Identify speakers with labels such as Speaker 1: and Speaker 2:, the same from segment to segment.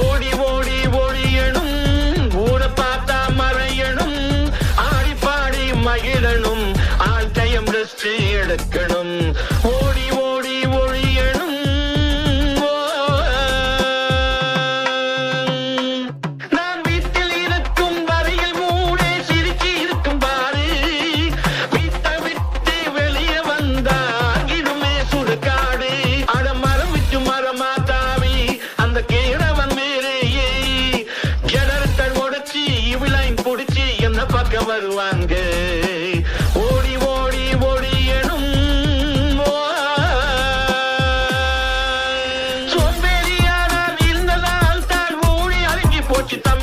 Speaker 1: ஓடி ஓடி ஒழியணும் ஊரை பார்த்தா மறையணும் ஆடி பாடி மகிழணும் ஆல் டைம் ரெஸ்ட் எடுக்கணும். வருவாங்க ஓடி ஓடி ஓடியணும் சோம்பேறியான இருந்ததால் தான் ஓடி அடங்கி போச்சு தம்பி.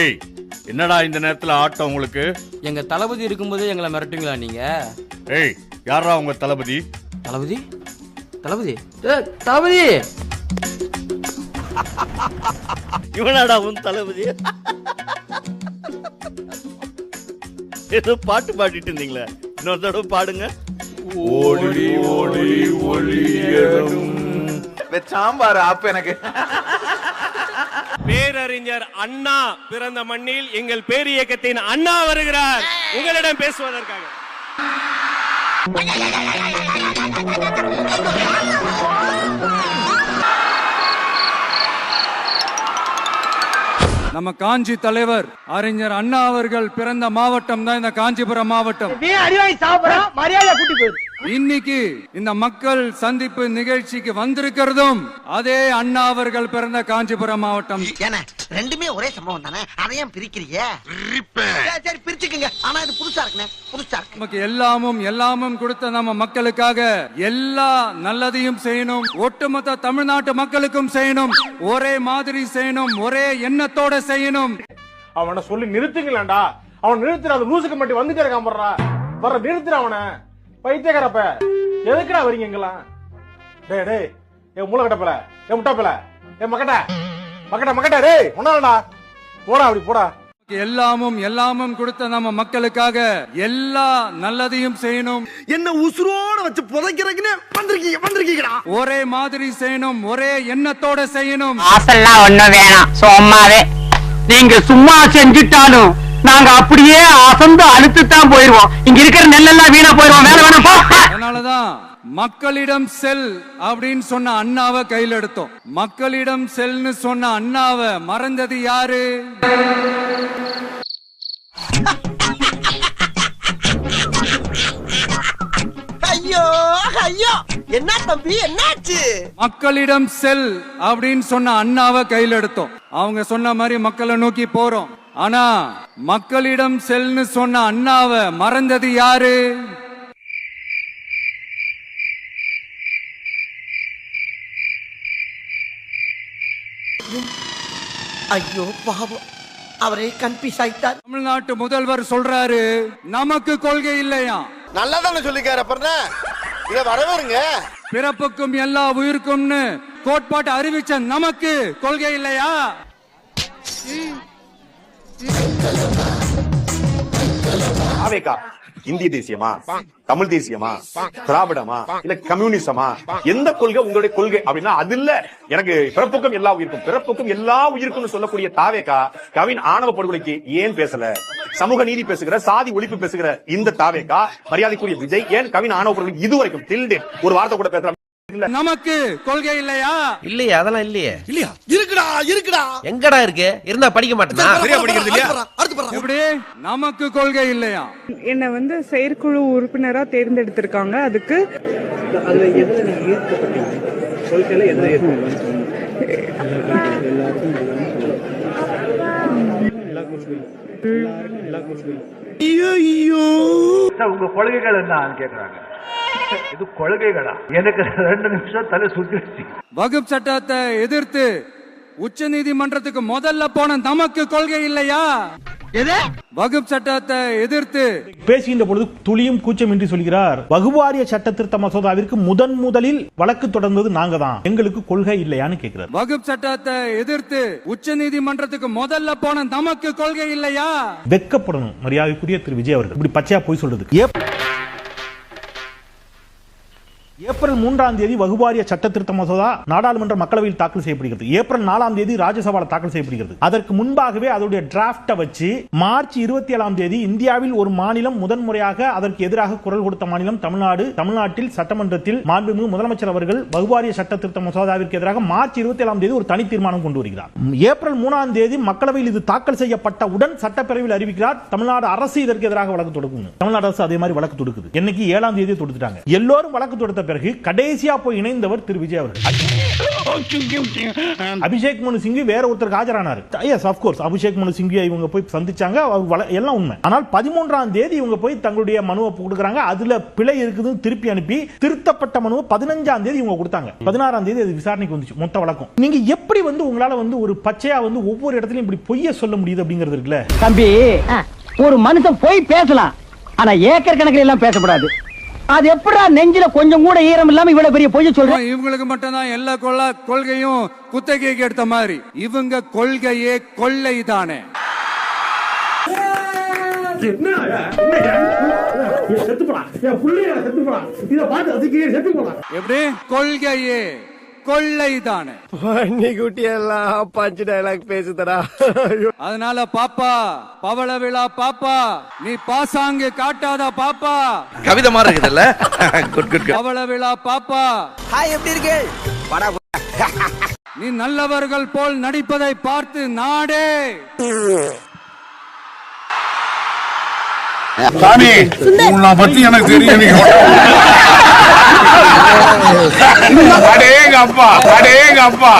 Speaker 2: ஏய் என்னடா இந்த நேரத்துல ஆட்டம் உங்களுக்கு?
Speaker 3: எங்க தளபதி இருக்கும்போது எங்களை மிரட்டுங்களா நீங்க?
Speaker 2: ஏய் யாரா உங்க தளபதி?
Speaker 3: தளபதி? தளபதி? ஏய், தளபதி!
Speaker 4: இவனாடா உன் தளபதி. ஏதோ பாட்டு பாடிட்டு இருந்தீங்களே. இன்னொரு தடவை பாடுங்க.
Speaker 2: ஓடி ஓடி ஒளியணும்
Speaker 5: சாம்பார் ஆப்பு எனக்கு.
Speaker 6: பேரறிஞர் அண்ணா பிறந்த மண்ணில் எங்கள் பேரியக்கத்தின் அண்ணா வருகிறார். உங்களிடம் பேசுவதற்காக.
Speaker 7: நம்ம காஞ்சி தலைவர் அறிஞர் அண்ணா அவர்கள் பிறந்த மாவட்டம் தான் இந்த காஞ்சிபுரம் மாவட்டம். இன்னைக்கு இந்த மக்கள் சந்திப்பு நிகழ்ச்சிக்கு வந்திருக்கிறதும் அதே அண்ணா அவர்கள் பிறந்த காஞ்சிபுரம் மாவட்டம்.
Speaker 8: ரெண்டுமே ஒரே சம்பவம் தானே? அதை ஏன் பிரிக்கிறீங்க? சரி, சரி பிரிச்சுக்குங்க. ஆனா இது புதுசா இருக்குண்ணே. புதுசா இருக்கு.
Speaker 7: நமக்கு எல்லாமும் எல்லாமும் கொடுத்த நம்ம மக்களுக்காக எல்லா நல்லதையும் செய்யணும். ஒட்டுமொத்த தமிழ்நாட்டு மக்களுக்கும் செய்யணும். ஒரே மாதிரி செய்யணும். ஒரே எண்ணத்தோட செய்யணும்.
Speaker 9: அவனை சொல்லி நிறுத்துங்களேன்டா. அவன் நிறுத்துற அந்த லூசுக்கு மட்டும் வந்துட்டே இருக்கான் போடுறா. வர நிறுத்துற அவனை. பைத்தியக்காரப்ப. எதுக்குடா வரீங்க இங்கெல்லாம்? டேய் டேய் என் மூளை கட்டப்பல என் முட்டாப்பல என் மக்கட்ட மக்கட்ட மக்கட்ட டேய் ஒன்னாலடா போடா அப்படி போடா.
Speaker 7: எல்லாமும் எல்லாமும் கொடுத்த நம்ம மக்களுக்காக எல்லா நல்லதையும் செய்யணும்.
Speaker 4: என்ன உசுரோட வச்சு புதைக்கிறதுக்குன்னு வந்திருக்கீங்க வந்திருக்கீங்கடா.
Speaker 7: ஒரே மாதிரி செய்யணும் ஒரே எண்ணத்தோட செய்யணும்.
Speaker 10: ஆசெல்லாம் ஒண்ணும் வேணாம் சும்மாவே. நீங்க சும்மா செஞ்சுட்டாலும் நாங்க அப்படியே அசந்து அழுத்து தான் போயிருவோம். இங்க இருக்கிற நெல்லெல்லாம் வீணா போயிருவோம். வேலை வேணாம்
Speaker 7: அதனாலதான் மக்களிடம் செல் அப்படின்னு சொன்ன அண்ணாவை கையில் எடுத்தோம். மக்களிடம் செல்னு சொன்ன அண்ணாவை மறந்தது யாரு?
Speaker 8: ஐயோ ஐயோ. என்ன தம்பி என்னாச்சு?
Speaker 7: மக்களிடம் செல் அப்படின்னு சொன்ன அண்ணாவை கையில் எடுத்தோம். அவங்க சொன்ன மாதிரி மக்களை நோக்கி போறோம். ஆனா மக்களிடம் செல்னு சொன்ன அண்ணாவை மறந்தது யாரு?
Speaker 8: ஐயோ பாவம். அவரே கன்ஃபியூஸ் ஆயிட்டார்
Speaker 7: தமிழ்நாட்டு முதல்வர் சொல்றாரு நமக்கு கொள்கை இல்லையா?
Speaker 5: நல்லா தானே சொல்லிக்காரு அப்புறம் இத வரவேறுங்க.
Speaker 7: பிறப்புக்கும் எல்லா உயிருக்கும்னு கோட்பாட்டை அறிவிச்ச நமக்கு கொள்கை இல்லையா?
Speaker 9: ஆவேக்கா இந்திய தேசியமா? தமிழ் தேசியமா? திராவிடமா? இல்ல கம்யூனிசமா? எந்த கொள்கை உங்களுடைய கொள்கை? அப்படின்னா அது இல்ல. எனக்கு பிறப்புக்கும் எல்லா உயிருக்கும். பிறப்புக்கும் எல்லா உயிருக்கும் சொல்லக்கூடிய தாவேக்கா கவின் ஆணவ படுகொலைக்கு ஏன் பேசல? சமூக நீதி பேசுகிற சாதி ஒழிப்பு பேசுகிற இந்த தாவேக்கா மரியாதைக்குரிய விஜய் ஏன் கவின் ஆணவ படுகொலை இதுவரைக்கும் டில் ஒரு வார்த்தை கூட பேசுற
Speaker 7: நமக்கு கொள்கை இல்லையா?
Speaker 3: இல்லையே அதெல்லாம் இல்லையே.
Speaker 4: இல்லையா? இருக்குடா இருக்குடா.
Speaker 3: எங்கடா இருக்கு? இருந்தா படிக்க மாட்டேனா
Speaker 4: சரியா படிக்கிறது இல்லையா?
Speaker 7: எப்படி? நமக்கு கொள்கை இல்லையா?
Speaker 11: என்னை வந்து செயற்குழு உறுப்பினரா தேர்ந்தெடுத்திருக்காங்க. அதுக்கு
Speaker 9: உங்க கொள்கைகள் என்ன கேக்குறாங்க. இது கொள்கைகளா? எனக்கு ரெண்டு நிமிஷம் தலை சுத்திருச்சு
Speaker 7: வகுப்பு சட்டத்தை எதிர்த்து உச்ச நீதிமன்றத்துக்கு முதல்ல போன நமக்கு கொள்கை இல்லையா?
Speaker 8: எது?
Speaker 7: வகுப்பு சட்டத்தை எதிர்த்து
Speaker 12: பேசுகின்ற பொழுது துளியும் கூச்சமின்றி சொல்கிறார். வகுவாரிய சட்ட திருத்த மசோதாவிற்கு முதன் முதலில் வழக்கு தொடர்ந்தது நாங்க தான் எங்களுக்கு கொள்கை இல்லையான்னு கேட்கிறார்.
Speaker 7: வகுப்பு சட்டத்தை எதிர்த்து உச்ச நீதிமன்றத்துக்கு முதல்ல போன நமக்கு கொள்கை இல்லையா?
Speaker 12: வெக்கப்படணும் மரியாதைக்குரிய திரு விஜய் அவர்கள். இப்படி பச்சையா போய் சொல்றது ஏப்ரல் மூன்றாம் தேதி வகுவாரிய சட்ட திருத்த மசோதா நாடாளுமன்ற மக்களவையில் தாக்கல் செய்யப்படுகிறது. ஏப்ரல் நாலாம் தேதி ராஜ்யசபாவில் தாக்கல் செய்யப்படுகிறது. அதற்கு முன்பாகவே அதனுடைய டிராப்ட வச்சு மார்ச் இருபத்தி ஏழாம் தேதி இந்தியாவில் ஒரு மாநிலம் முதன்முறையாக அதற்கு எதிராக குரல் கொடுத்த மாநிலம் தமிழ்நாடு. தமிழ்நாட்டில் சட்டமன்றத்தில் மாண்புமிகு முதலமைச்சர் அவர்கள் வகுவாரிய சட்ட திருத்த மசோதாவிற்கு எதிராக மார்ச் இருபத்தி ஏழாம் தேதி ஒரு தனி தீர்மானம் கொண்டு வருகிறார். ஏப்ரல் மூணாம் தேதி மக்களவையில் இது தாக்கல் செய்யப்பட்டவுடன் சட்டப்பேரவையில் அறிவிக்கிறார். தமிழ்நாடு அரசு இதற்கு எதிராக வழக்கு தொடுக்கும் தமிழ்நாடு அரசு அதே மாதிரி வழக்கு தொடுக்குது. என்னைக்கு? ஏழாம் தேதி தொடுத்துட்டாங்க. எல்லோரும் வழக்கு தொடுத்த பிறகு கடைசியா போய் இணைந்தவர் திரு விஜய் அவர்கள். அபிஷேக் மனு சிங்வி வேற ஒருத்தருக்கு ஆஜரானார். எஸ் கோர்ஸ் அபிஷேக் மனு சிங்வி இவங்க போய் சந்திச்சாங்க. எல்லாம் உண்மை. ஆனால் பதிமூன்றாம் தேதி இவங்க போய் தங்களுடைய மனுவை கொடுக்குறாங்க. அதுல பிழை இருக்குதுன்னு திருப்பி அனுப்பி திருத்தப்பட்ட மனுவை பதினஞ்சாம் தேதி இவங்க கொடுத்தாங்க. பதினாறாம் தேதி அது விசாரணைக்கு வந்துச்சு மொத்த வழக்கம். நீங்க எப்படி வந்து உங்களால வந்து ஒரு பச்சையா வந்து ஒவ்வொரு இடத்துலயும் இப்படி பொய்ய சொல்ல முடியுது அப்படிங்கிறது இருக்குல்ல?
Speaker 10: தம்பி ஒரு மனுஷன் போய் பேசலாம். ஆனா ஏக்கர் கணக்கில் எல்லாம் பேசக்கூடாது அது எப்படா நெஞ்சில கொஞ்சம் கூட ஈரம் இல்லாம இவ்வளவு பெரிய பொய்ய சொல்றேன்
Speaker 7: இவங்களுக்கு மட்டும்தான் எல்லா கொள்ள கொள்கையும் குத்தகைக்கு எடுத்த மாதிரி. இவங்க கொள்கையே கொள்ளை தானே எப்படி? கொள்கையே. கொள்ளை தானே
Speaker 5: குட்டி எல்லாம் பஞ்சு டைலாக் பேசுதடா.
Speaker 7: அதனால பாப்பா பவள விழா பாப்பா நீ பாசாங்கு காட்டாத பாப்பா.
Speaker 3: கவிதை மாதிரி இருக்குதுல்ல? குட் குட்
Speaker 7: பவள விழா பாப்பா.
Speaker 8: ஹாய் எப்படி இருக்கு? வாடா
Speaker 7: நீ நல்லவர்கள் போல் நடிப்பதை பார்த்து நாடே.
Speaker 2: சாமி உன்னை பத்தி எனக்கு தெரியும். அப்பா அடேங்க அப்பா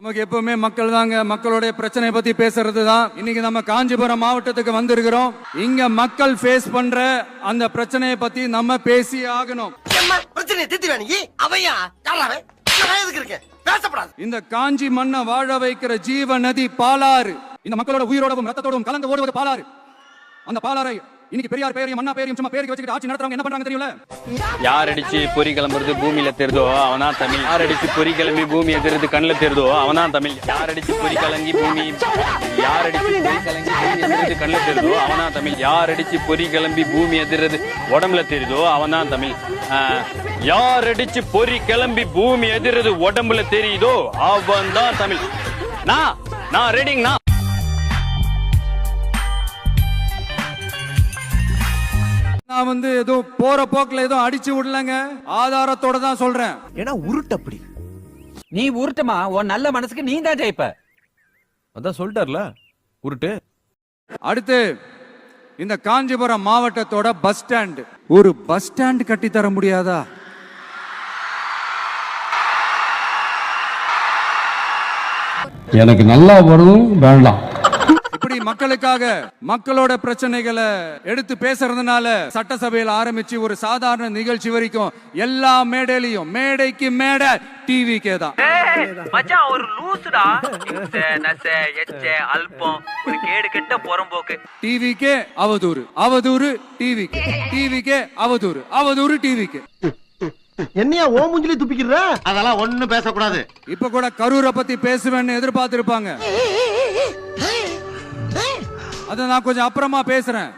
Speaker 7: நமக்கு எப்பவுமே மக்கள் தாங்க. மக்களுடைய பிரச்சனை பத்தி பேசுறது தான் இன்னைக்கு நம்ம காஞ்சிபுரம் மாவட்டத்துக்கு வந்திருக்கிறோம். இங்க மக்கள் ஃபேஸ் பண்ற அந்த பிரச்சனையை பத்தி நம்ம பேசி ஆகணும்.
Speaker 8: பிரச்சனை அவையா? பேசப்படாது.
Speaker 7: இந்த காஞ்சி மண்ணை வாழ வைக்கிற ஜீவ நதி பாலாறு. இந்த மக்களோட உயிரோடவும் ரத்தத்தோடும் கலந்து ஓடுவது பாலாறு. அந்த பாலாரை இன்னைக்கு பெரியார் பேரையும் மண்ணா பேரையும் சும்மா பேருக்கு வச்சுக்கிட்டு ஆட்சி நடத்துறவங்க என்ன பண்றாங்க தெரியல
Speaker 3: யார் அடிச்சு பொறி கிளம்புறது பூமியில தெரிதோ அவனா தமிழ். யார் அடிச்சு பொறி கிளம்பி பூமி எதிர்த்து கண்ணுல தெரிதோ அவனா தமிழ். யார் அடிச்சு பொறி கலங்கி பூமி யார் அடிச்சு பொறி கலங்கி பூமி எதிர்த்து கண்ணுல தெரிதோ அவனா தமிழ். யார் அடிச்சு பொறி கிளம்பி பூமி எதிர்றது உடம்புல தெரிதோ அவன்தான் தமிழ். யார் அடிச்சு பொறி கிளம்பி பூமி எதிர்றது உடம்புல தெரியுதோ அவன் தான் தமிழ். நான் நான் ரெடிங்
Speaker 7: நான் வந்து ஏதோ போற போக்குல ஏதோ அடிச்சு விடலங்க. ஆதாரத்தோட தான் சொல்றேன்.
Speaker 8: ஏன்னா உருட்டு அப்படி.
Speaker 3: நீ உருட்டுமா? உன் நல்ல மனசுக்கு நீ தான் ஜெயிப்ப. அதான் சொல்லிட்டார்ல. உருட்டு.
Speaker 7: அடுத்து இந்த காஞ்சிபுரம் மாவட்டத்தோட பஸ் ஸ்டாண்ட். ஒரு பஸ் ஸ்டாண்ட் கட்டி தர முடியாதா?
Speaker 6: எனக்கு நல்லா வரும் வேண்டாம்.
Speaker 7: இப்படி மக்களுக்காக மக்களோட பிரச்சனைகளை எடுத்து பேசுறதுனால சட்டசபையில் ஆரம்பிச்சு ஒரு சாதாரண நிகழ்ச்சி வரைக்கும் எல்லா மேடையிலையும் மேடைக்கு மேடை டிவிக்கே தான்.
Speaker 10: மச்சான் ஒரு லூசுடா. நச எச்ச அல்பம் ஒரு கேடு கெட்ட புறம்போக்கு.
Speaker 7: டிவிக்கே அவதூறு அவதூறு டிவிக்கு டிவிக்கே அவதூறு அவதூறு டிவிக்கு
Speaker 8: என்னையா ஓ மூஞ்சிலி துப்பிக்கிற?
Speaker 5: அதெல்லாம் ஒண்ணு பேசக்கூடாது.
Speaker 7: இப்ப கூட கரூரை பத்தி பேசுவேன்னு எதிர்பார்த்திருப்பாங்க. அதை நான் கொஞ்சம் அப்புறமா பேசுறேன்.